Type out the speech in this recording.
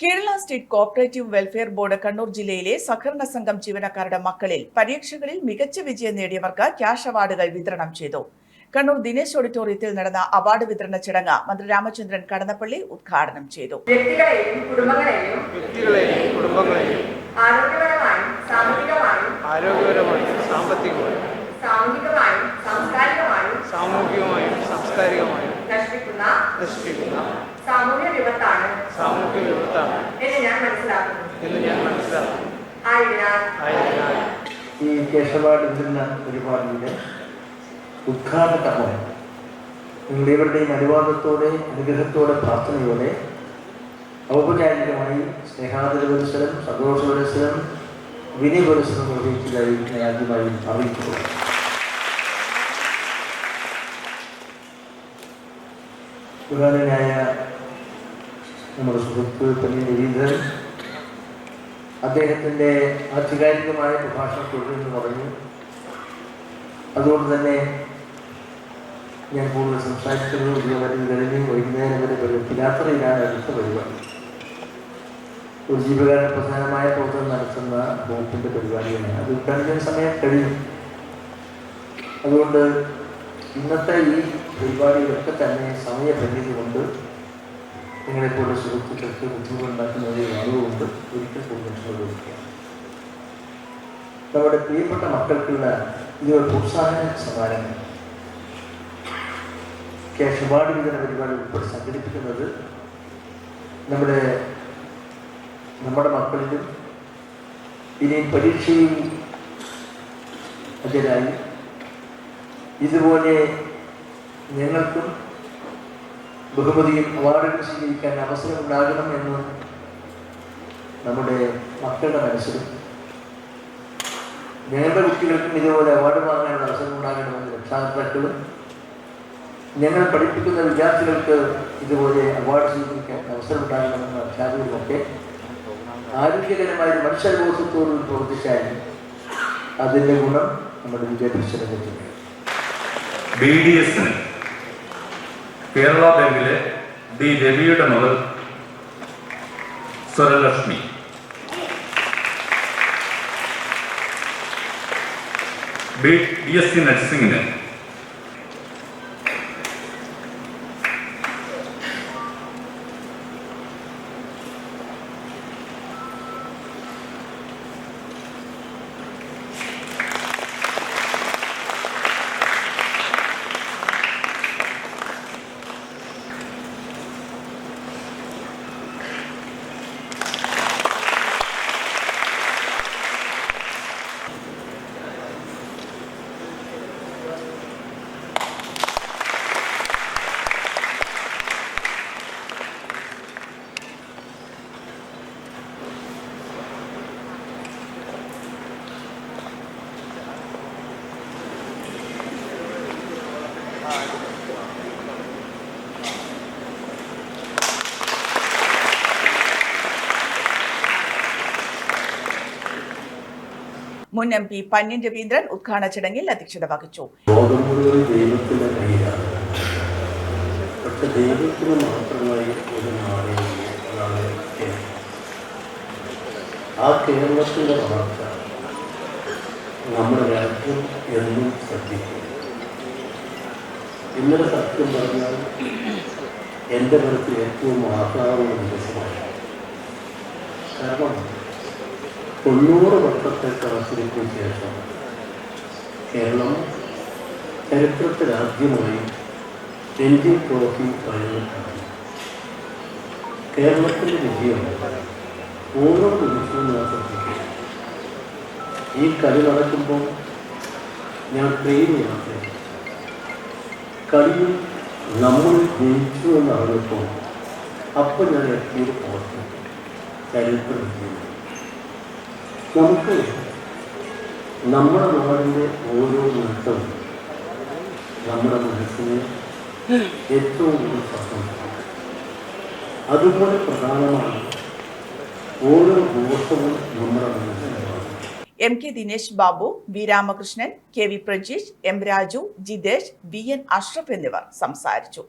Kerala state cooperative welfare board Kannur ജില്ലയിലെ സഹകരണ സംഘം ജീവനക്കാരുടെ മക്കളിൽ പരീക്ഷകളിൽ മികച്ച വിജയം നേടിയവർക്ക് ക്യാഷ് അവാർഡുകൾ വിതരണം ചെയ്തു. കണ്ണൂർ ദിനേശ് ഓഡിറ്റോറിയത്തിൽ നടന്ന അവാർഡ് വിതരണ ചടങ്ങ് മന്ത്രി രാമചന്ദ്രൻ കടന്നപ്പള്ളി ഉദ്ഘാടനം ചെയ്തു. വ്യക്തികളെയും കുടുംബങ്ങളെയും വ്യക്തികളെയും കുടുംബങ്ങളെയും ആരോഗ്യപരമായും സാമൂഹികമായും ആരോഗ്യപരമായും സാമ്പത്തികമായും സാമൂഹികമായും സാംസ്കാരികമായും നശിപ്പിക്കുന്ന നശിപ്പിക്കുന്ന സാമൂഹ്യ സാമൂഹിക എന്ന് ഞാൻ മനസ്സിലാക്കുന്നു. എന്ന് ഞാൻ മനസ്സിലാക്കുന്നു. ആയതിനാൽ ആയതിനാൽ ഈ കേശവാട് വിതരണ പരിപാടിയുടെ ഉദ്ഘാടന കർമ്മം നിങ്ങളുടെവരുടെയും അനുവാദത്തോടെ അനുഗ്രഹത്തോടെ പ്രാർത്ഥനയോടെ ഔപചാരികമായി സ്നേഹാദര പുരസ്സരം സന്തോഷ പുരസ്സരം വിനയ പുരസ്സരം നിർവഹിച്ചതായി ഞാൻ ആദ്യമായി അറിയിക്കുന്നു. ബഹുമാനായ നമ്മുടെ സുഹൃത്ത് പള്ളി രവീന്ദ്രൻ അദ്ദേഹത്തിന്റെ ആധികാരികമായ പ്രഭാഷണം തുടരുമെന്ന് പറഞ്ഞു. അതുകൊണ്ട് തന്നെ ഞാൻ കൂടുതൽ സംസാരിക്കുന്നത് ഉദ്യോഗത്തിൽ കഴിഞ്ഞ് വൈകുന്നേരം വരെ യാത്രയിലാണ് അടുത്ത പരിപാടി. ഒരു ജീവകാരണ പ്രധാനമായ പ്രവർത്തനം നടത്തുന്ന ബോട്ടിന്റെ പരിപാടിയാണ്. അത് ഉദ്ഘാടന സമയം കഴിഞ്ഞു അതുകൊണ്ട് ഇന്നത്തെ ഈ പരിപാടിയിലൊക്കെ തന്നെ സമയപരിധി കൊണ്ട് നിങ്ങളെപ്പോലെ സുഹൃത്തുക്കൾക്ക് ബുദ്ധിമുട്ടുണ്ടാക്കുന്നതിൽ അറിവുകൊണ്ട് ഒരിക്കൽ കൂടുതൽ ചോദിക്കുക നമ്മുടെ പ്രിയപ്പെട്ട മക്കൾക്കുള്ള ഒരു പ്രോത്സാഹന സമ്മാനങ്ങൾ ക്യാഷ് അവാർഡ് വിതരണ പരിപാടി ഉൾപ്പെടെ സംഘടിപ്പിക്കുന്നത് നമ്മുടെ നമ്മുടെ മക്കളിലും ഇനി പരീക്ഷയിൽ അതിനായി ഇതുപോലെ ഞങ്ങൾക്കും ബഹുമതിയും അവാർഡുകൾ സ്വീകരിക്കാൻ അവസരം ഉണ്ടാകണം എന്ന് നമ്മുടെ മക്കളുടെ മനസ്സിലും ഞങ്ങളുടെ കുട്ടികൾക്കും ഇതുപോലെ അവാർഡ് വാങ്ങാനുള്ള അവസരം ഉണ്ടാകണമെന്ന് രക്ഷാകർത്താക്കളും ഞങ്ങൾ പഠിപ്പിക്കുന്ന വിദ്യാർത്ഥികൾക്ക് ഇതുപോലെ അവാർഡ് സ്വീകരിക്കാൻ അവസരം ഉണ്ടാകണമെന്ന് അധ്യാപകരുമൊക്കെ ആരോഗ്യകരമായ ഒരു മനുഷ്യബോധത്തോട് പ്രവർത്തിച്ചാൽ അതിന്റെ ഗുണം നമ്മുടെ വിദ്യാഭ്യാസ രംഗത്തുണ്ട് ബി ഡി എസിന് കേരള ബാങ്കിലെ ഡി രവിയുടെ മകൾ സ്വരലക്ഷ്മി. ബി എസ് സി നഴ്സിംഗിന് മുൻ എം പി പന്യൻ രവീന്ദ്രൻ ഉദ്ഘാടന ചടങ്ങിൽ അധ്യക്ഷത വഹിച്ചു. ആ കേരളത്തിന്റെ വളർച്ച നമ്മുടെ രാജ്യം എന്നും ശ്രദ്ധിക്കും. ഇന്നലെ സത്യം പറഞ്ഞാൽ എന്റെ മനസ്സിൽ ഏറ്റവും ആഹ്ലാദമുള്ള ദിവസമാണ്. കാരണം തൊണ്ണൂറ് വർഷത്തെ കാത്തിരിപ്പിന് ശേഷം കേരളം ചരിത്രത്തിൽ ആദ്യമായി രഞ്ജി ട്രോഫി ഫൈനലിലാണ് കേരളത്തിന്റെ വിജയം ഓരോ നിമിഷവും ശ്രദ്ധിക്കും. ഈ കളി നടക്കുമ്പോൾ ഞാൻ ട്രെയിൻ യാത്ര. കളിയിൽ നമ്മൾ ജയിച്ചു എന്നറിഞ്ഞപ്പോൾ അപ്പം ഞാൻ എത്തിയത് ഓർത്തു ചരിത്ര വിജയം നമുക്ക് നമ്മുടെ നാടിന്റെ ഓരോ നൃത്തവും നമ്മുടെ മനസ്സിനെ ഏറ്റവും കൂടുതൽ സന്തോഷിക്കും അതുപോലെ പ്രധാനമാണ് ഓരോ ദിവസവും നമ്മുടെ മനസ്സിനെ M K Dinesh Babu V Ramakrishnan K V Prajeesh M Raju Jithesh V N Ashraf എന്നിവർ സംസാരിച്ചു.